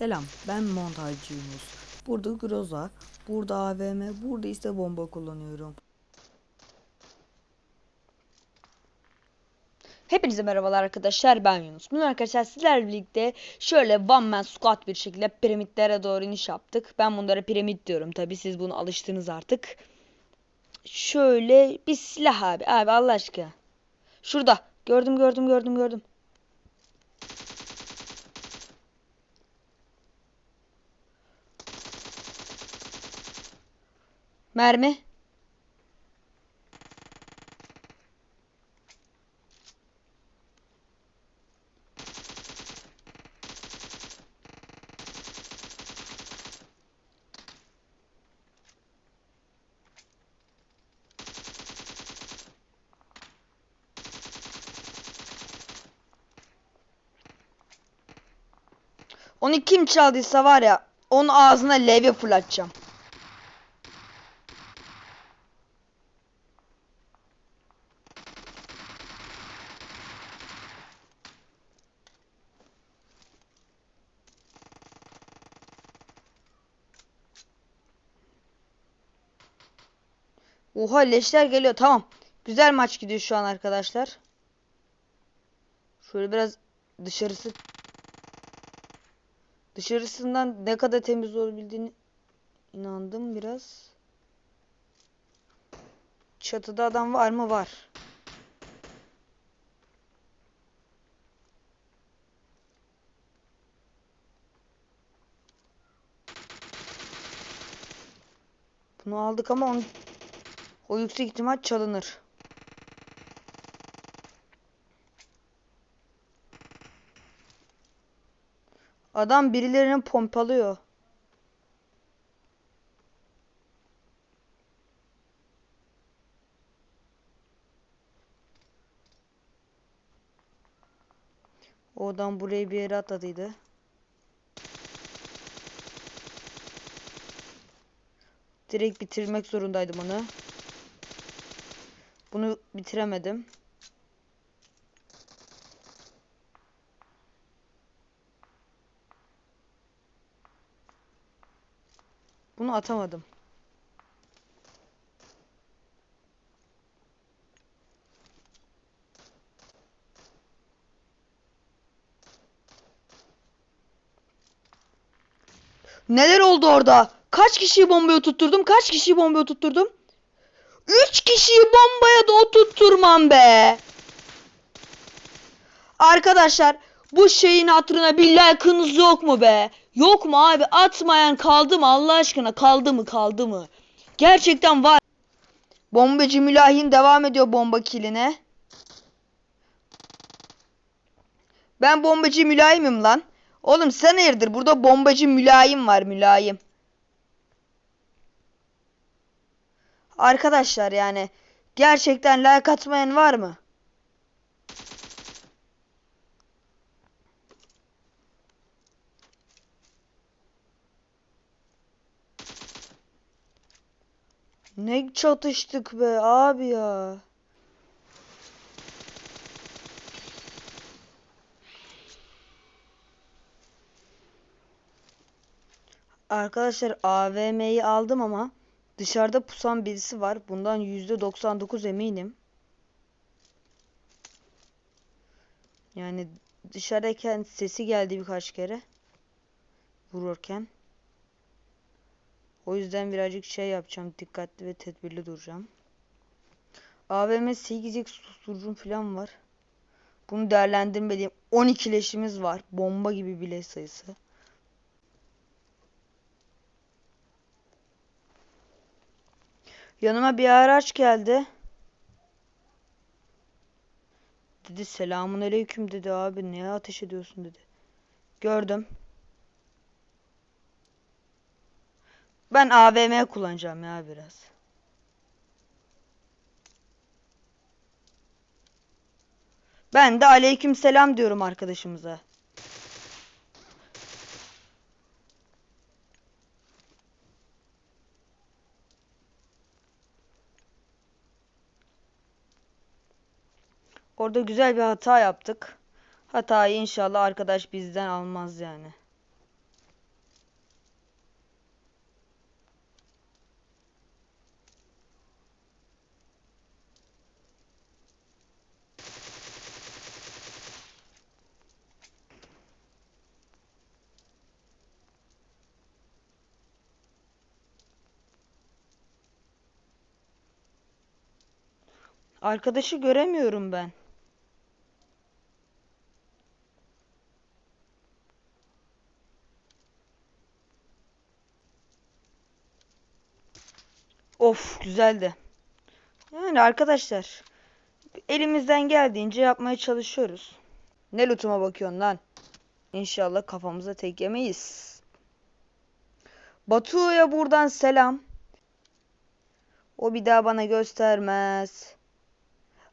Selam, ben montajcı Yunus. Burada Groza, burada AVM, burada ise bomba kullanıyorum. Hepinize merhabalar arkadaşlar ben Yunus. Bugün arkadaşlar sizlerle birlikte şöyle one man squat bir şekilde piramitlere doğru iniş yaptık. Ben bunlara piramit diyorum tabi siz bunu alıştınız artık. Şöyle bir silah abi abi Allah aşkına. Şurada gördüm gördüm gördüm gördüm. Mermi. Onu kim çaldıysa var ya onun ağzına levye fırlatacağım. Oha leşler geliyor. Tamam. Güzel maç gidiyor şu an arkadaşlar. Şöyle biraz dışarısı dışarısından ne kadar temiz olabildiğini inandım biraz. Çatıda adam var mı? Var. Bunu aldık ama onu o yüksek ihtimal çalınır. Adam birilerini pompalıyor. O adam buraya bir yere atladıydı. Direkt bitirmek zorundaydım onu. Bunu bitiremedim. Bunu atamadım. Neler oldu orada? Kaç kişiyi bombaya tutturdum? Kaç kişiyi bombaya tutturdum? Üç kişiyi bombaya da oturtturmam be. Arkadaşlar bu şeyin hatırına bir like'ınız yok mu be? Yok mu abi? Atmayan kaldı mı Allah aşkına? Kaldı mı kaldı mı? Gerçekten var. Bombacı Mülahin devam ediyor bomba kiline. Ben bombacı mülayimim lan. Oğlum sen hayırdır? Burada bombacı mülayim var mülayim. Arkadaşlar yani gerçekten like atmayan var mı? Ne çatıştık be abi ya. Arkadaşlar AVM'yi aldım ama dışarıda pusan birisi var. Bundan %99 eminim. Yani dışarıdayken sesi geldi birkaç kere. Vururken. O yüzden birazcık şey yapacağım. Dikkatli ve tedbirli duracağım. AVM 8x susturucum falan var. Bunu değerlendirmediğim 12 leşimiz var. Bomba gibi bile sayısı. Yanıma bir araç geldi. Dedi selamun aleyküm dedi abi niye ateş ediyorsun dedi. Gördüm. Ben AVM kullanacağım ya biraz. Ben de aleyküm selam diyorum arkadaşımıza. Orada güzel bir hata yaptık. Hatayı inşallah arkadaş bizden almaz yani. Arkadaşı göremiyorum ben. Of güzeldi. Yani arkadaşlar elimizden geldiğince yapmaya çalışıyoruz. Ne lootuma bakıyorsun lan? İnşallah kafamıza tek yemeyiz. Batu'ya buradan selam. O bir daha bana göstermez.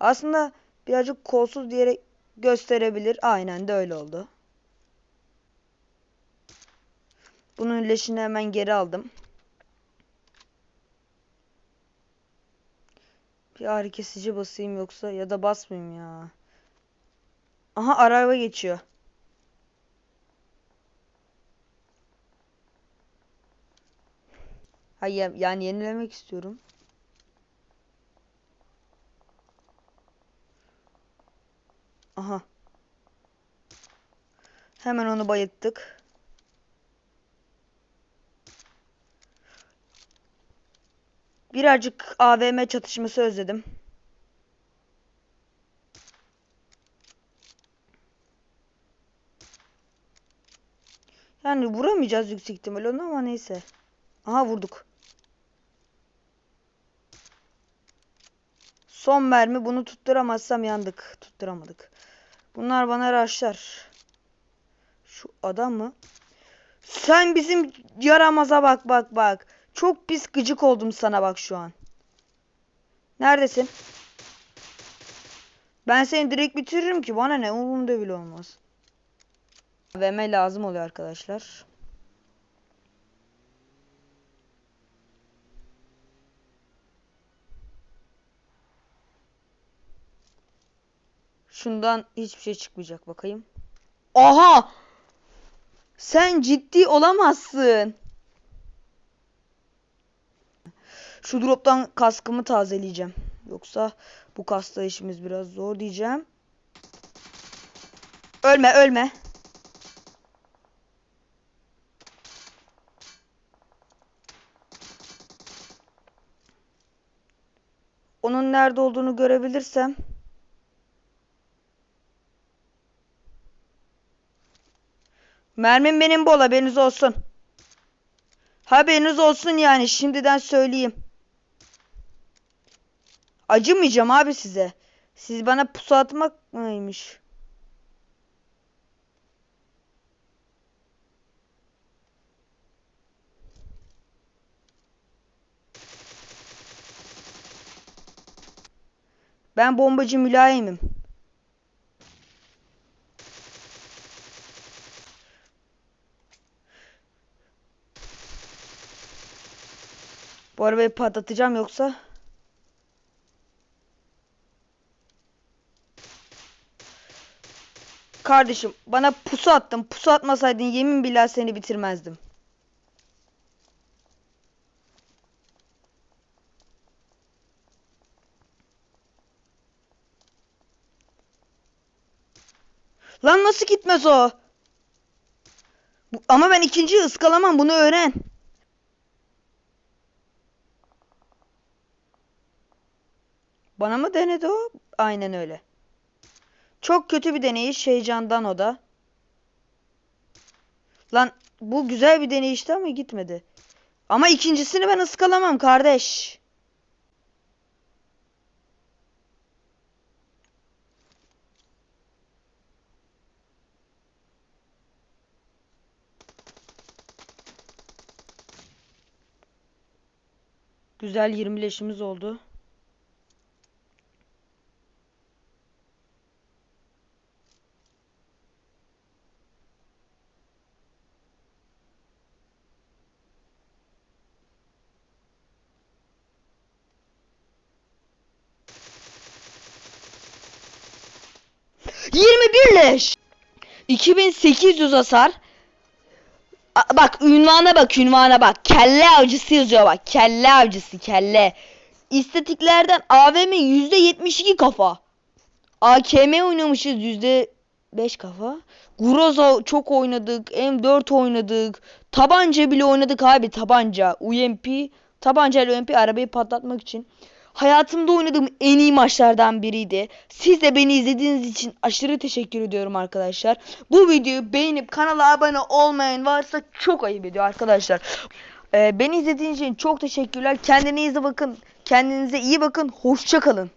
Aslında birazcık kolsuz diyerek gösterebilir. Aynen de öyle oldu. Bunun leşini hemen geri aldım. Bir ağrı kesici basayım yoksa ya da basmayayım ya. Aha araba geçiyor. Hayır yani yenilemek istiyorum. Aha. Hemen onu bayılttık. Birazcık AVM çatışması özledim. Yani vuramayacağız yüksek ihtimal onu ama neyse. Aha vurduk. Son mermi bunu tutturamazsam yandık. Tutturamadık. Bunlar bana raşlar. Şu adam mı? Sen bizim yaramaza bak bak bak. Çok pis gıcık oldum sana bak şu an. Neredesin? Ben seni direkt bitiririm ki bana ne umurumda bile olmaz. VM lazım oluyor arkadaşlar. Şundan hiçbir şey çıkmayacak bakayım. Aha! Sen ciddi olamazsın. Şu droptan kaskımı tazeleyeceğim. Yoksa bu kasta işimiz biraz zor diyeceğim. Ölme ölme. Onun nerede olduğunu görebilirsem. Mermim benim bol haberiniz olsun. Haberiniz olsun yani şimdiden söyleyeyim. Acımayacağım abi size. Siz bana pusu atmak mıymış? Ben bombacı mülayimim. Bu arabayı patlatacağım yoksa. Kardeşim bana pusu attın. Pusu atmasaydın yemin billah seni bitirmezdim. Lan nasıl gitmez o? Bu- ama ben ikinciyi ıskalamam bunu öğren. Bana mı denedi o? Aynen öyle. Çok kötü bir deneyiş heyecandan o da. Lan bu güzel bir deneyişti ama gitmedi. Ama ikincisini ben ıskalamam kardeş. Güzel 20 leşimiz oldu. ...21 leş! 2800 hasar. A- bak ünvana bak ünvana bak. Kelle avcısı yazıyor bak. Kelle avcısı kelle. İstatiklerden AVM %72 kafa. AKM oynamışız %5 kafa. Groza çok oynadık. M4 oynadık. Tabanca bile oynadık abi tabanca. UMP. Tabanca ile UMP arabayı patlatmak için. Hayatımda oynadığım en iyi maçlardan biriydi. Siz de beni izlediğiniz için aşırı teşekkür ediyorum arkadaşlar. Bu videoyu beğenip kanala abone olmayan varsa çok ayıp ediyor arkadaşlar. Ee, beni izlediğiniz için çok teşekkürler. Kendinize bakın. Kendinize iyi bakın. Hoşça kalın.